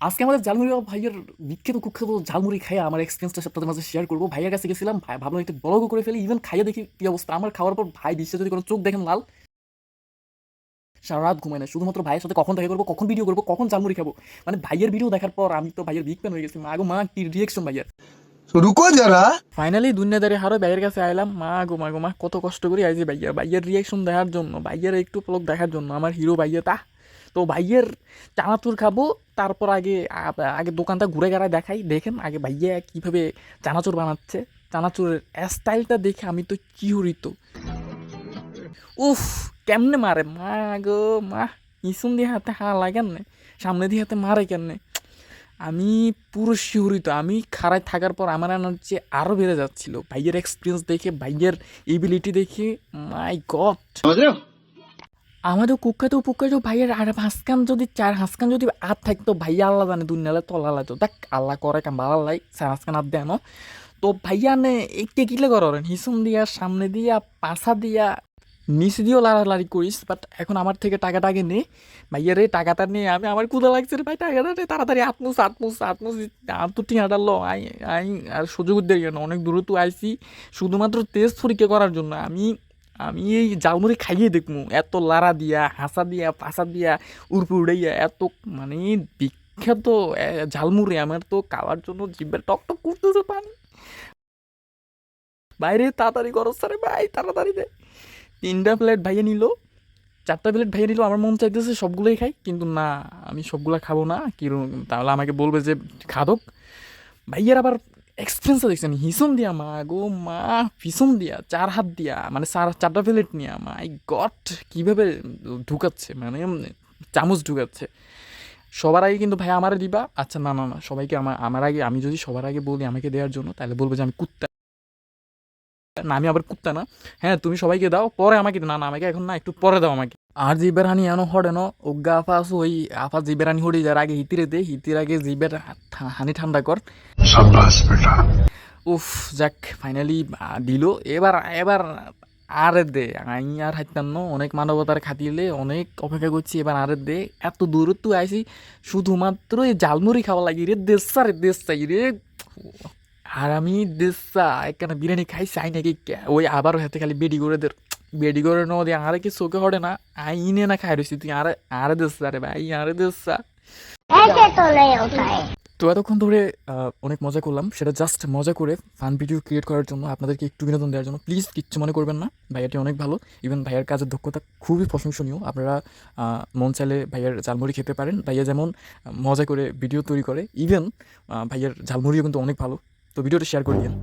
আজকে আমাদের ঝালমুড়ি ভাইয়ের বিখ্যাত কুখ্যাত ঝালমুড়ি খাইয়া আমার এক্সপিরিয়েন্সটা আপনাদের মাঝে শেয়ার করব। ভাইয়ের কাছে গেছিলাম ভাই ভাবলাম একটু বড় করে ফেলি ইভেন খাইয়া দেখি কী অবস্থা। আমার খাওয়ার পর ভাই দিচ্ছে যদি কোনো চোখ দেখেন লাল। সারা রাত ঘুমায় না শুধুমাত্র ভাইয়ের সাথে কখন দেখা করব কখন ভিডিও করব কখন ঝালমুড়ি খাব। মানে ভাইয়ের ভিডিও দেখার পর আমি তো ভাইয়ের বিগ প্যান হয়ে গেছি। মাগো মা কি রিয়েকশন ভাইয়ের রুকো যারা। ফাইনালি দুনিয়াদারি হারো ভাইয়ের কাছে আইলাম। মা গো মা গো মা কত কষ্ট করি আইছি ভাইয়া। ভাইয়ের রিয়েকশন দেখার জন্য ভাইয়ের একটু পলক দেখার জন্য আমার হিরো ভাইয়া তা। তো ভাইয়ের চানাচুর খাব, তারপর আগে আগে দোকানটা ঘুরে গেড়ায় দেখাই, দেখেন আগে ভাইয়া কীভাবে চানাচুর বানাচ্ছে। চানাচুরের স্টাইলটা দেখে আমি তো চিহরিত উফ, কেমনে মারে? মা গো, মা ইসুন দিয়ে হাতে হা লাগেন না, সামনে দিয়ে হাতে মারে কেমনে? আমি পুরো শিহরিত, আমি খাড়ায় থাকার পর আমার এনার্জি আরও বেড়ে যাচ্ছিল। ভাইয়ের এক্সপিরিয়েন্স দেখে, ভাইয়ের এবিলিটি দেখে মাই গড আমাদের কুকাতে পুকাতে ভাইয়ের আর হাসকান যদি, চার হাসকান যদি আট থাকতো ভাইয়া আল্লাহ জানে দুনিয়ালে তলা লাগতো। দেখ, আল্লাহ করে কাম ভালো লাই, চার হাসকান আট দেয় তো ভাইয়া নে একটে কিলে করেন হিসুম দিয়া, সামনে দিয়া পাশা দিয়া, নিচ দিয়েও লাড়ালাড়ি করিস বাট এখন আমার থেকে টাকাটা আগে নে। ভাইয়া রে, টাকাটা নিয়ে আমি, আমার কুদা লাগছে রে ভাই, টাকাটা নে, তাড়াতাড়ি আত্মুস আত্মুস আত্মুস। আর তো টিঙাটা লো আই আই, আর সুযোগ কেন অনেক দূরে তো আইসি শুধুমাত্র তেজ পরীক্ষা করার জন্য, আমি আমি এই জালমুড়ি খাইয়ে দেখব। এত লাড়া দিয়া, হাসা দিয়া পাশা দিয়া, উড়পে উড়াইয়া, এত মানে বিখ্যাত ঝালমুড়ি। আমার তো খাওয়ার জন্য জিভে টক টক করতেছে পানি। বাইরে তাড়াতাড়ি করো, স্যারে, ভাই, তাড়াতাড়ি দে। তিনটা প্লেট ভাইয়ে নিল, চারটা প্লেট ভাইয়ে নিল, আমার মন চাইতেছে সবগুলোই খাই, কিন্তু না, আমি সবগুলা খাব না কীরকম তাহলে আমাকে বলবে যে, খাদক। ভাইয়ের আবার এক্সপিরিয়েন্সটা দেখছেন হিসন দিয়া মা গো, মা ভীষণ দিয়া, চার হাত দিয়া মানে চার চারটা প্লেট নিয়া মাই গট কীভাবে ঢুকাচ্ছে মানে চামচ ঢুকাচ্ছে। সবার আগে কিন্তু ভাই আমারে দিবা। আচ্ছা না না না, সবাইকে আমার আমার আগে, আমি যদি সবার আগে বলি আমাকে দেওয়ার জন্য, তাহলে বলব যে আমি কুত্তা। না, আমি আবার কুত্তা না। হ্যাঁ তুমি সবাইকে দাও, পরে আমাকে, না না, আমাকে এখন না, একটু পরে দাও আমাকে। আর জিবের হানি এনো ন অজ্ঞা আফা আসু ওই আফা জিবের হানি হড়ি যার আগে হিতিরে দে হিতির আগে জিবের হানি ঠান্ডা কর। উফ যাক ফাইনালি দিল। এবার এবার আর দে আই আর হাইতাম অনেক মানবতার খাতিলে অনেক অপেক্ষা করছি এবার আর দে। এত দূরত্ব আইসি শুধুমাত্র এই জালমুড়ি খাওয়া লাগি রে দেশা রে দেশা রে। আর আমি দেশা একখানা বিরিয়ানি খাইছি আই নাকি ওই আবারও হাতে খালি বেডি করে দের ബെഡിക്കോറിനോ മതി ആരൊക്കെ സുഖമോടെനാ അയിനെനാ കാര്യസ്ഥിതി ആരെ ആരെ ദിവസം ভাই আরে ദിവസം তো এতক্ষণ ধরে অনেক মজা করলাম। সেটা জাস্ট মজা করে ফান ভিডিও ক্রিয়েট করার জন্য আপনাদেরকে একটু বিনোদন দেওয়ার জন্য প্লিজ কিচ্ছু মনে করবেন না। ভাইয়াটি অনেক ভালো। ইভেন ভাইয়ার কাজের দক্ষতা খুবই প্রশংসনীয়। আপনারা মন চাইলে ভাইয়ার ঝালমুড়ি খেতে পারেন। ভাইয়া যেমন মজা করে ভিডিও তৈরি করে ইভেন ভাইয়ার ঝালমুড়িও কিন্তু অনেক ভালো। তো ভিডিওটা শেয়ার করে দিন।